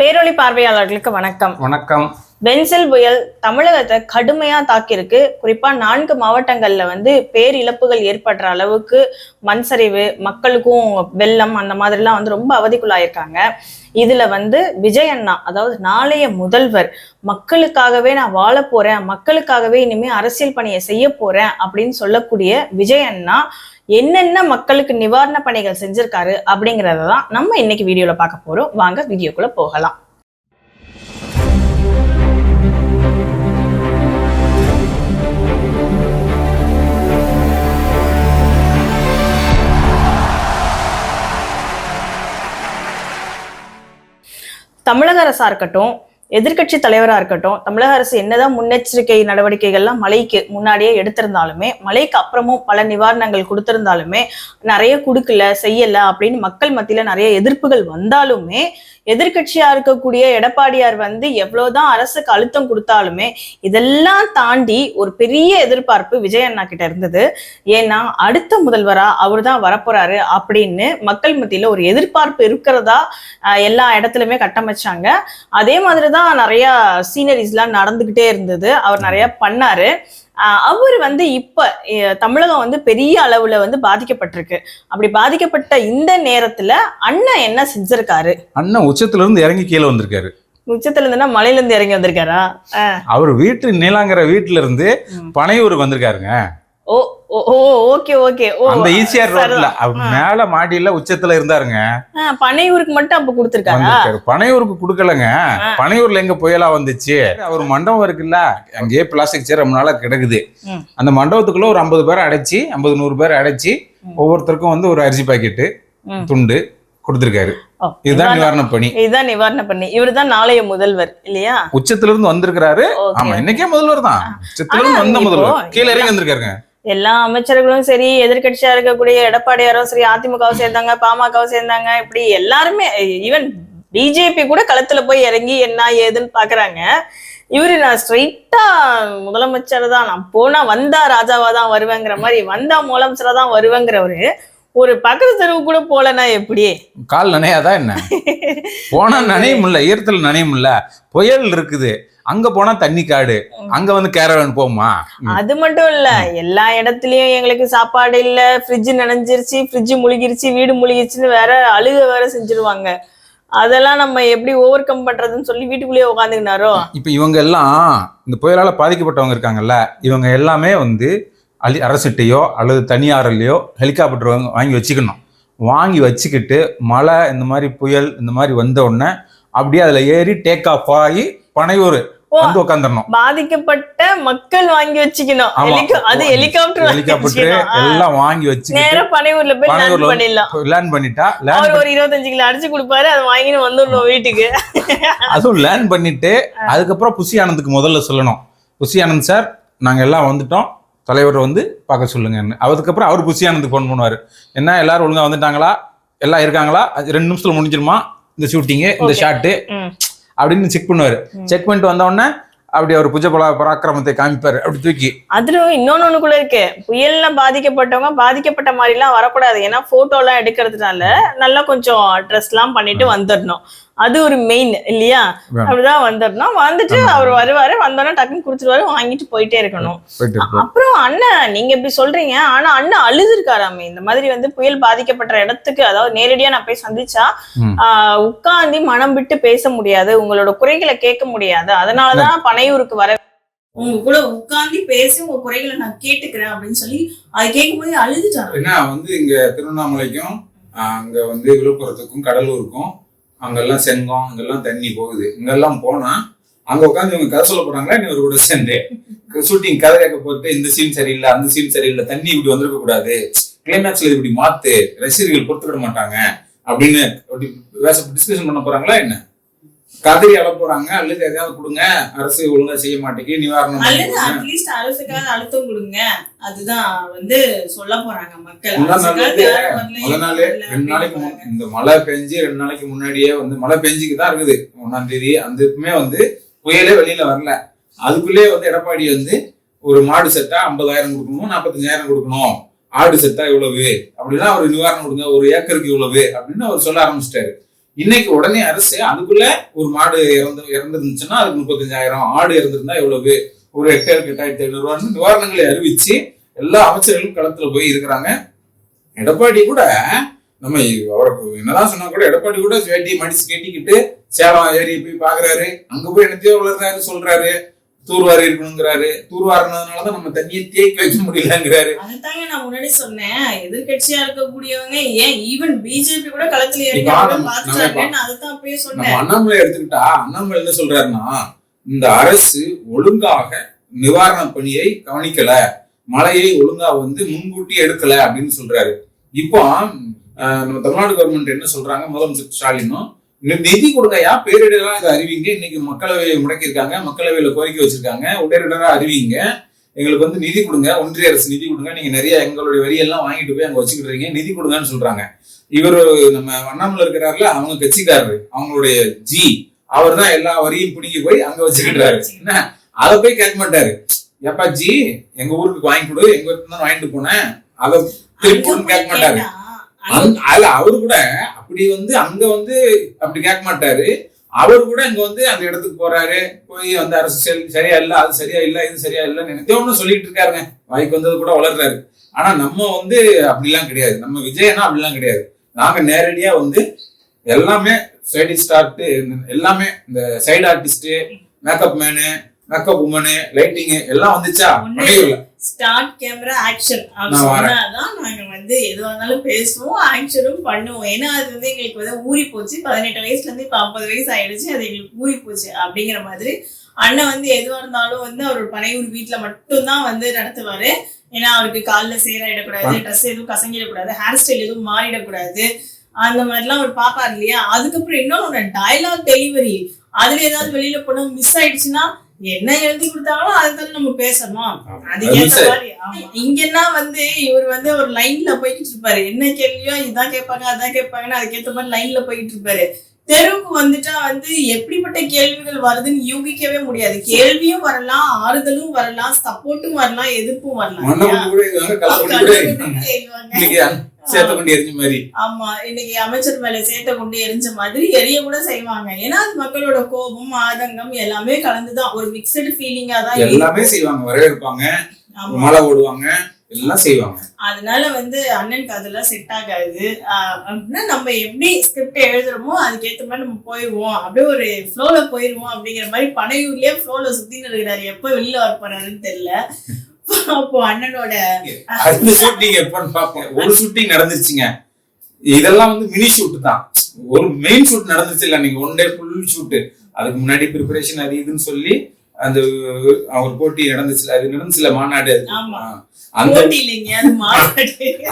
பேரொளி பார்வையாளர்களுக்கு வணக்கம். வணக்கம். பென்சில் புயல் தமிழகத்தை கடுமையா தாக்கியிருக்கு. குறிப்பா நான்கு மாவட்டங்கள்ல வந்து பேரிழப்புகள் ஏற்படுற அளவுக்கு மண் சரிவு மக்களுக்கும் வெள்ளம் அந்த மாதிரிலாம் வந்து ரொம்ப அவதிக்குள்ளாயிருக்காங்க. இதுல வந்து விஜய் அண்ணா அதாவது நாளைய முதல்வர் மக்களுக்காகவே நான் வாழ போறேன் மக்களுக்காகவே இனிமே அரசியல் பணியை செய்ய போறேன் அப்படின்னு சொல்லக்கூடிய விஜய் அண்ணா என்னென்ன மக்களுக்கு நிவாரண பணிகள் செஞ்சிருக்காரு அப்படிங்கிறத தான் நம்ம இன்னைக்கு வீடியோல பார்க்க போறோம். வாங்க வீடியோக்குள்ள போகலாம். தமிழக அரசாக இருக்கட்டும் எதிர்க்கட்சி தலைவராக இருக்கட்டும் தமிழக அரசு என்னதான் முன்னெச்சரிக்கை நடவடிக்கைகள்லாம் மழைக்கு முன்னாடியே எடுத்திருந்தாலுமே மழைக்கு அப்புறமும் பல நிவாரணங்கள் கொடுத்திருந்தாலுமே நிறைய கொடுக்கல செய்யல அப்படின்னு மக்கள் மத்தியில நிறைய எதிர்ப்புகள் வந்தாலுமே எதிர்க்கட்சியா இருக்கக்கூடிய எடப்பாடியார் வந்து எவ்வளவுதான் அரசுக்கு அழுத்தம் கொடுத்தாலுமே இதெல்லாம் தாண்டி ஒரு பெரிய எதிர்பார்ப்பு விஜய் அண்ணா கிட்ட இருந்தது. ஏன்னா அடுத்த முதல்வரா அவர் தான் வரப்போறாரு அப்படின்னு மக்கள் மத்தியில ஒரு எதிர்பார்ப்பு இருக்கிறதா எல்லா இடத்துலயுமே கட்டமைச்சாங்க. அதே மாதிரி தான் நிறைய சீனரிஸ்லாம் நடந்துகிட்டே இருந்தது. அவர் நிறைய பண்ணாரு. அவர் வந்து இப்ப தமிழகம் வந்து பெரிய அளவுல வந்து பாதிக்கப்பட்டிருக்கு. அப்படி பாதிக்கப்பட்ட இந்த நேரத்துல அண்ணன் என்ன செஞ்சிருக்காரு? அண்ணன் உச்சத்துல இருந்து இறங்கி கீழே வந்திருக்காரு. உச்சத்துல இருந்துன்னா மலையில இருந்து இறங்கி வந்திருக்காரா? அவர் வீட்டு நீலாங்கிற வீட்டுல இருந்து ம். பனையூருக்கு வந்திருக்காருங்க. ஓ ஓகே ஓகே. ஓ அந்த ஈசிஆர் ரோட்ல சரிதான். அவர் மேல மாடியில உச்சத்துல இருந்தாருங்க. பனையூருக்கு மட்டும் அப்ப கொடுத்துருக்காரா? வந்திருக்காரு. பனையூருக்கு கொடுக்கலங்க. பனையூர்ல எங்க புயலா வந்துச்சு? அவர் மண்டபம் இருக்குல்ல அங்கேயே பிளாஸ்டிக் சேர் ரொம்ப நாளா கிடக்குது. அந்த மண்டபத்துக்குள்ள ஒரு ஐம்பது பேர் அடைச்சி ஐம்பது நூறு பேர் அடைச்சி. ஒவ்வொருத்தருக்கும் வந்து ஒரு அரிசி பாக்கெட்டு. துண்டு கொடுத்திருக்காரு. இதுதான் நிவாரண பணி. இதுதான் நிவாரண பண்ணி இவர்தான் நாளைய முதல்வர் இல்லையா? உச்சத்துல இருந்து வந்திருக்கிறாரு. ஆமா இன்னைக்கே முதல்வர் தான். உச்சத்துல இருந்து வந்த முதல்வர். கீழே இறங்கி வந்திருக்காருங்க. எல்லா அமைச்சர்களும் சரி எதிர்கட்சியா இருக்கக்கூடிய எடப்பாடியாரும் சரி அதிமுகவும் சேர்ந்தாங்க பாமகவும் சேர்ந்தாங்க. இப்படி எல்லாருமே ஈவன் பிஜேபி கூட களத்துல போய் இறங்கி என்ன ஏதுன்னு பாக்குறாங்க. இவரு நான் ஸ்ட்ரைட்டா முதலமைச்சர் தான். நான் போனா வந்தா ராஜாவா தான் வருவேங்கிற மாதிரி வந்தா முதலமைச்சரா தான் வருவேங்கிறவரு ஒரு பக்கத்து தெருவு கூட போலனா எப்படி? கால் நனையாதான் என்ன? போனா நனையும் இல்ல ஈரத்துல நனையும் இல்ல புயல் இருக்குது. அங்க போனா தண்ணி காடு. அங்க வந்து கேரவன் போகுமா? அது மட்டும் இல்ல எல்லா இடத்துலயும் எங்களுக்கு சாப்பாடு இல்ல. ஃப்ரிட்ஜ் நனைஞ்சிருச்சு ஃப்ரிட்ஜ் முழுகிருச்சு வீடு முழுகிருச்சுன்னு வேற அழுக வேற செஞ்சிருவாங்க. அதெல்லாம் நம்ம எப்படி ஓவர் கம் பண்றதுன்னு சொல்லி வீட்டுக்குள்ளேயே உட்காந்துக்கினாரோ இப்ப இவங்க எல்லாம் இந்த புயலால பாதிக்கப்பட்டவங்க இருக்காங்கல்ல இவங்க எல்லாமே வந்து அலி அரசிட்டையோ அல்லது தனியாரிலையோ ஹெலிகாப்டர் வாங்கி வச்சுக்கணும். வாங்கி வச்சுக்கிட்டு மழை இந்த மாதிரி புயல் இந்த மாதிரி வந்த உடனே அப்படியே அதுல ஏறி டேக் ஆஃப் ஆகி பனையூர். வந்து உட்காந்துடணும் பாதிக்கப்பட்ட மக்கள் வாங்கி வச்சுக்கணும். அது ஹெலிகாப்டர் ஹெலிகாப்டர். எல்லாம் வாங்கி வச்சுக்கிட்டு நேரா பனையூர்ல போய் லேண்ட் பண்ணிடலாம். லேர்ன் பண்ணிட்டா அவர் ஒரு இருபத்தஞ்சு கிலோ அடிச்சு கொடுப்பாரு அதை வாங்கின்னு வந்துடணும் வீட்டுக்கு. அதுவும் லேர்ன் பண்ணிட்டு அதுக்கப்புறம் புசி ஆனந்துக்கு முதல்ல சொல்லணும். புசி ஆனந்த் சார் நாங்க எல்லாம் வந்துட்டோம். தலைவர் வந்து பார்க்க சொல்லுங்கன்னு. அதுக்கப்புறம் அவர் புசி ஆனந்துக்கு ஃபோன் பண்ணுவார். என்ன எல்லாரும் ஒழுங்கா வந்துட்டாங்களா? எல்லாம் இருக்காங்களா? ரெண்டு நிமிஷத்துல முடிஞ்சிருமா? இந்த ஷூட்டிங்கு இந்த. ஷாட்டு. அப்படின்னு செக் பண்ணுவார். செக் பண்ணிட்டு வந்த உடனே அப்படி அவர் புஜ பலா பராக்கிரமத்தை காமிப்பார். அப்படி தூக்கி. அதுல இன்னொன்னு ஒண்ணு கூட இருக்கு. புயல்ல பாதிக்கப்பட்டவங்க பாதிக்கப்பட்ட மாதிரி எல்லாம் வரக்கூடாது. ஏன்னா போட்டோ எல்லாம் எடுக்கிறதுனால நல்லா கொஞ்சம் ட்ரெஸ் எல்லாம் பண்ணிட்டு வந்துடணும். அது ஒரு மெயின் இல்லையா. அப்படிதான் வந்துடணும் வந்துட்டு. அவர் வருவாரு வந்தோடனே டக்குன்னு குடுத்துருவாரு வாங்கிட்டு போயிட்டே இருக்கணும். அப்புறம் அண்ணன் நீங்க இப்படி சொல்றீங்க ஆனா அண்ணன் அழுதுருக்காராமே இந்த மாதிரி வந்து புயல் பாதிக்கப்பட்ட இடத்துக்கு அதாவது நேரடியா நான் போய் சந்திச்சா. ஆஹ் உட்கார்ந்து மனம் விட்டு பேச முடியாது உங்களோட குறைகளை கேட்க முடியாது அதனாலதான் பனையூருக்கு வர உங்க கூட உட்கார்ந்து பேசி உங்க குறைகளை நான் கேட்டுக்கிறேன் அப்படின்னு சொல்லி அதை கேட்கும்போது அழுதுட்டாங்க ஏன்னா வந்து இங்க திருவண்ணாமலைக்கும் அங்க வந்து விழுப்புரத்துக்கும் கடலூருக்கும் அங்கெல்லாம் செங்கம் அங்கெல்லாம் தண்ணி போகுது. இங்கெல்லாம் போனா அங்க உட்காந்து இவங்க கதை சொல்ல போறாங்களா? நீ ஒரு கூட சேர்ந்து ஷூட்டிங் கதை கேட்க போட்டு இந்த சீன் சரியில்லை அந்த சீன் சரியில்லை தண்ணி இப்படி வந்திருக்க கூடாது. கிளைமேக்ஸ்ல இது இப்படி மாத்து ரசிகர்கள் பொறுத்துக்கிட மாட்டாங்க அப்படின்னு டிஸ்கஷன் பண்ண போறாங்களா என்ன? கதறி அழ போறாங்க. அல்லது எதையாவது கொடுங்க. அரசு ஒழுங்கா செய்ய மாட்டேங்குது. நிவாரணம் அல்லது. அட்லீஸ்ட் அரசுக்காக அழுத்தம் கொடுங்க. அதுதான் வந்து சொல்ல போறாங்க மக்கள். வரல ரெண்டு நாளைக்கு இந்த மழை பெஞ்சு ரெண்டு நாளைக்கு முன்னாடியே வந்து மழை பெஞ்சுக்கு தான் இருக்குது. ஒன்னாம் தேதி அந்த இதுக்குமே வந்து புயலே வெளியில வரல. அதுக்குள்ளே வந்து எடப்பாடி வந்து ஒரு மாடு செட்டா ஐம்பதாயிரம் கொடுக்கணும் நாற்பத்தஞ்சாயிரம் கொடுக்கணும். ஆடு செத்தா இவ்வளவு. அப்படின்னா ஒரு நிவாரணம் கொடுங்க. ஒரு ஏக்கருக்கு இவ்வளவு. அப்படின்னு அவர் சொல்ல ஆரம்பிச்சிட்டாரு. இன்னைக்கு உடனே அரசு அதுக்குள்ள ஒரு மாடு இறந்து இறந்துருந்துச்சுன்னா அதுக்கு முப்பத்தஞ்சாயிரம் ஆடு இறந்துருந்தா எவ்வளவு? ஒரு ஹெக்டேருக்கு எட்டாயிரத்தி ஐநூறு ரூபான்னு நிவாரணங்களை அறிவிச்சு எல்லா அமைச்சர்களும் களத்துல போய் இருக்கிறாங்க. எடப்பாடி கூட நம்ம அவருக்கு என்னதான் சொன்னா கூட எடப்பாடி கூட வேட்டி மடிச்சு கேட்டிக்கிட்டு சேலம் ஏறி போய் பாக்குறாரு. அங்க போய் என்னத்தையோ வளர்றாரு சொல்றாரு. தூர்வாரி இருக்கணுங்கிறாரு. தூர்வாரினதுனாலதான் நம்ம தண்ணியை தேக்கி வைக்க முடியலங்கிறாரு. அதுதாங்க நான் முன்னாடி சொன்னேன். எதிர்க்கட்சியா இருக்கக்கூடியவங்க ஏன் ஈவன் பிஜேபி கூட களத்துல இறங்கி சொன்னேன். அண்ணாமலை எடுத்துக்கிட்டா அண்ணாமலை என்ன சொல்றாருன்னா இந்த அரசு ஒழுங்காக நிவாரண பணியை கவனிக்கல. மழையை ஒழுங்கா வந்து முன்கூட்டி எடுக்கல அப்படின்னு சொல்றாரு. இப்போ நம்ம தமிழ்நாடு கவர்மெண்ட் என்ன சொல்றாங்க? முதலமைச்சர் ஸ்டாலினும் நிதி கொடுங்கயா பேரிடரா இதை அறிவிங்க. இன்னைக்கு மக்களவையை முடக்கியிருக்காங்க மக்களவையில கோரிக்கை வச்சிருக்காங்க. உடனடியாக அறிவிங்க. எங்களுக்கு வந்து நிதி கொடுங்க. ஒன்றிய அரசு நிதி கொடுங்க. நீங்க நிறைய எங்களுடைய வரியெல்லாம் வாங்கிட்டு போய் அங்க வச்சுக்கிட்டு நிதி கொடுங்கன்னு சொல்றாங்க. இவர் நம்ம அண்ணாமலை இருக்கிறாருல அவங்க கட்சிக்காரரு. அவங்களுடைய ஜி. அவர் தான் எல்லா வரியும் பிடிங்கி போய் அங்க வச்சுக்கிட்டாரு என்ன? அதை போய் கேட்க மாட்டாரு. எப்பா ஜி எங்க ஊருக்கு வாங்கி கொடு. எங்க ஊருக்கு தான் வாங்கிட்டு போனேன். அதை திருப்பி கேட்க மாட்டாரு. அதுல அவரு கூட அப்படி வந்து அங்க வந்து அப்படி கேட்க மாட்டாரு. அவர் கூட இங்க வந்து அந்த இடத்துக்கு போறாரு. போய் வந்து அரசு சரி- சரியா இல்ல அது சரியா இல்ல இது சரியா இல்ல நினைத்தே ஒண்ணு சொல்லிட்டு இருக்காருங்க. வாய்க்கு வந்தது கூட வளர்றாரு. ஆனா நம்ம வந்து அப்படிலாம் கிடையாது. நம்ம விஜயனா அப்படிலாம் கிடையாது. நாங்க நேரடியா வந்து எல்லாமே சைடு ஸ்டார்ட் எல்லாமே இந்த side artist makeup man makeup woman lighting எல்லாம் வந்துச்சா? பனையூர்ல ஸ்டார்ட் கேமரா ஆக்ஷன் அப்படி நான் வரேன். சொன்னாதான் நாங்க வந்து எதுவா இருந்தாலும் பேசுவோம் ஆக்ஷனும் பண்ணுவோம். ஏன்னா அது வந்து எங்களுக்கு வந்து ஊறி போச்சு. பதினெட்டு வயசுல இருந்து இப்ப ஐம்பது வயசு ஆயிடுச்சு. அது எங்களுக்கு ஊறி போச்சு அப்படிங்கிற மாதிரி. அண்ணன் வந்து எதுவா இருந்தாலும் வந்து அவர் பனையூர் வீட்டுல மட்டும்தான் வந்து நடத்துவாரு. ஏன்னா அவருக்கு காலில் சேராயிடக்கூடாது ட்ரெஸ் எதுவும் கசங்கிடக்கூடாது ஹேர் ஸ்டைல் எதுவும் மாறிடக்கூடாது. அந்த மாதிரிலாம் அவர் பாப்பாரு இல்லையா? அதுக்கப்புறம் இன்னொன்னு டைலாக் டெலிவரி அதுல ஏதாவது வெளியில போனா மிஸ் ஆயிடுச்சுன்னா என்ன எழுதி கொடுத்தாங்களோ அதுதான் நம்ம பேசணும். அது. இங்கன்னா வந்து இவர் வந்து ஒரு லைன்ல போய்கிட்டு இருப்பாரு. என்ன கேள்வியோ இதான் கேட்பாங்க அதான் கேட்பாங்கன்னு அதுக்கேத்த மாதிரி லைன்ல போயிட்டு இருப்பாரு. தெருவுக்கு வந்துட்டா வந்து எப்படிப்பட்ட கேள்விகள் வருதுன்னு யூகிக்கவே முடியாது. கேள்வியும் வரலாம் ஆறுதலும் வரலாம் சப்போர்ட்டும் வரலாம் எதிர்ப்பும் வரலாம். சேத்த கொண்டு எரிஞ்ச மாதிரி. ஆமா இன்னைக்கு அமைச்சர் மேல சேட்டை கொண்டு எரிஞ்ச மாதிரி எரிய கூட செய்வாங்க. ஏன்னா அது மக்களோட கோபம் ஆதங்கம் எல்லாமே கலந்துதான். ஒரு மிக்சடு ஃபீலிங்கா தான். எல்லாமே செய்வாங்க வரவேற்பாங்க. மழை ஓடுவாங்க எல்லாம் செய்வாங்க. அதனால வந்து அண்ணனுக்கு அதெல்லாம் செட் ஆகாது. அப்படின்னா நம்ம எப்படி ஸ்கிரிப்ட் எழுதுறோமோ அதுக்கேத்த மாதிரி நம்ம போயிடுவோம். அப்படியே ஒரு ஃப்ளோல போயிடுவோம் அப்படிங்கிற மாதிரி பனையூர்லயே ஃப்ளோல சுத்தின்னு இருக்கிறாரு. எப்ப வெளியில வர போறாருன்னு தெரியல. அப்போ அண்ணனோட அடுத்த ஷூட்டிங் எப்பன்னு பார்ப்போம். ஒரு ஷூட்டிங் நடந்துச்சுங்க. இதெல்லாம் வந்து மினி ஷூட் தான். ஒரு மெயின் ஷூட் நடந்துச்சு இல்ல நீங்க ஒன் டே ஃபுல் ஷூட் அதுக்கு முன்னாடி ப்ரிப்பரேஷன் அது இதுன்னு சொல்லி அந்த அவர் போட்டி நடந்துச்சுல அது நடந்துச்சுல மாநாடு. அந்த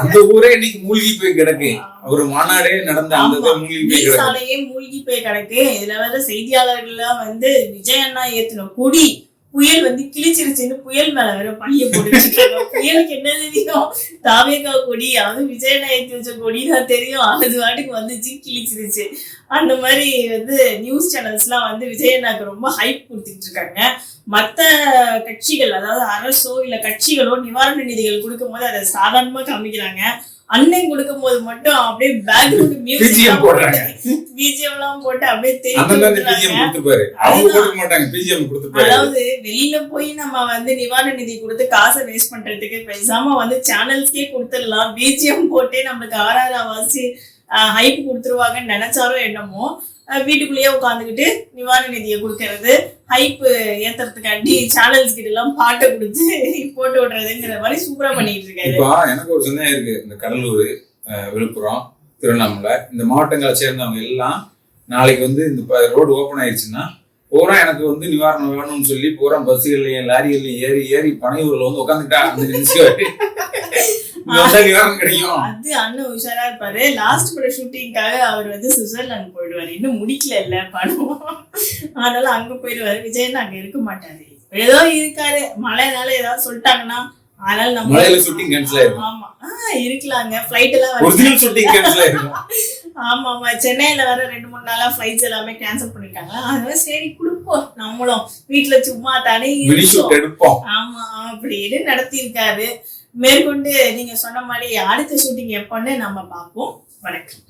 அந்த ஊரே இன்னைக்கு மூழ்கி போய் கிடக்கு. ஒரு மாநாடே நடந்த அந்த. மூழ்கி போய் கிடக்கு. மூழ்கி போய் கிடக்கு. இதுல வேற செய்தியாளர்கள்லாம் வந்து விஜய் அண்ணா ஏத்துன கொடி புயல் வந்து கிழிச்சிருச்சுன்னு புயல் மேல வேற பழிய போட்டு புயலுக்கு என்ன தெரியும்? தாவேகா கொடி அது விஜயநாயகி வச்ச கொடி தான் தெரியும். அது வாட்டுக்கு வந்துச்சு கிழிச்சிருச்சு. அந்த மாதிரி வந்து நியூஸ் சேனல்ஸ்லாம் வந்து விஜய் ரொம்ப ஹைப் கொடுத்துட்டு இருக்காங்க மத்த கட்சிகள் அதாவது அரசோ இல்ல கட்சிகளோ நிவாரண நிதிகள் கொடுக்கும் போது அதை சாதாரணமா காமிக்கிறாங்க. அண்ணன் கொடுக்கும் போது மட்டும் அப்படியே பேக்ரவுண்ட் மியூசிக் போடுறாங்க. பிஜிஎம் எல்லாம் போட்டு அப்படியே கொடுத்துப்பாரு. அதாவது வெளியில போய் நம்ம வந்து நிவாரண நிதி கொடுத்து காசை வேஸ்ட் பண்றதுக்கு பேசாம வந்து சேனல்ஸ்க்கே கொடுத்துடலாம். பிஜிஎம் போட்டே நம்மளுக்கு ஆறாறு வாசி ஹைப் கொடுத்துருவாங்கன்னு நினைச்சாரோ என்னமோ வீட்டுக்குள்ளேயே உட்காந்துக்கிட்டு நிவாரண நிதியை கொடுக்கறது. ஹைப்பு ஏத்துறதுக்காண்டி சேனல்ஸ் கிட்ட எல்லாம் பாட்டை கொடுத்து போட்டு விடுறதுங்கிற மாதிரி சூப்பரா பண்ணிட்டு இருக்காரு. இப்போ எனக்கு ஒரு சந்தேகம் இருக்கு. இந்த கடலூர் விழுப்புரம் திருவண்ணாமலை இந்த மாவட்டங்களை சேர்ந்தவங்க எல்லாம் நாளைக்கு வந்து இந்த ரோடு ஓப்பன் ஆயிடுச்சுன்னா பூரா எனக்கு வந்து நிவாரணம் வேணும்னு சொல்லி பூரா பஸ்ஸுகள்லையும் லாரிகள்லையும் ஏறி ஏறி பனையூர்ல வந்து உட்காந்துட்டா அந்த நிமிஷம் இங்க வந்தா நிவாரணம் கிடைக்கும் அது அண்ணன் உஷாரா இருப்பாரு. லாஸ்ட் பட ஷூட்டிங்காக அவர் வந்து சுவிட்சர்லாந்து போயிடுவாரு. இன்னும் முடிக்கல இல்ல படம் அதனால அங்க போயிடுவாரு. விஜயன் அங்க இருக்க மாட்டாரு. ஏதோ இருக்காரு. மழைனால ஏதாவது சொல்லிட்டாங்கன்னா அதனால நம்ம மலையில ஷூட்டிங் கேன்சல் ஆயிருக்கும் ஆமா. ஆஹ் இருக்கலாங்க. ஃபிளைட் எல்லாம் வர ஒரிஜினல் ஷூட்டிங் கேன்சல் ஆயிருக்கும் ஆமா ஆமா. சென்னையில வர ரெண்டு மூணு நாளா ஃபிளைட்ஸ் எல்லாமே கேன்சல் பண்ணிருக்காங்க அதனால சரி கொடுப்போம். நம்மளும். வீட்டுல சும்மா தானே எடுப்போம். ஆமா அப்படின்னு நடத்தியிருக்காரு. மேற்கொண்டு நீங்க சொன்ன மாதிரி அடுத்த ஷூட்டிங் எப்போன்னு நம்ம பார்ப்போம். வணக்கம்.